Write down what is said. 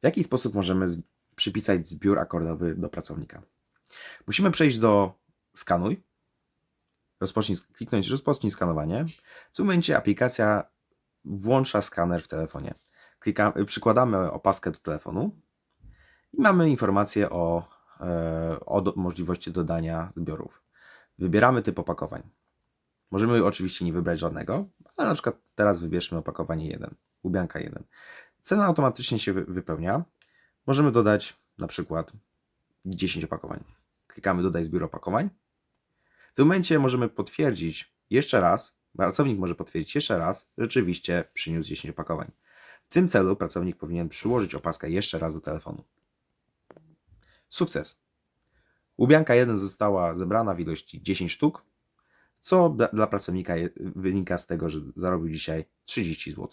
W jaki sposób możemy przypisać zbiór akordowy do pracownika? Musimy przejść do skanuj, rozpocznij, kliknąć rozpocznij skanowanie. W tym momencie aplikacja włącza skaner w telefonie. Przykładamy opaskę do telefonu i mamy informację o, e, o możliwości dodania zbiorów. Wybieramy typ opakowań. Możemy oczywiście nie wybrać żadnego, ale na przykład teraz wybierzmy opakowanie 1, łubianka 1. Cena automatycznie się wy- wypełnia. Możemy dodać na przykład 10 opakowań. Klikamy dodaj zbiór opakowań. W tym momencie możemy potwierdzić jeszcze raz, pracownik może potwierdzić jeszcze raz, rzeczywiście przyniósł 10 opakowań. W tym celu pracownik powinien przyłożyć opaskę jeszcze raz do telefonu. Sukces! Łubianka 1 została zebrana w ilości 10 sztuk, co dla, pracownika wynika z tego, że zarobił dzisiaj 30 zł.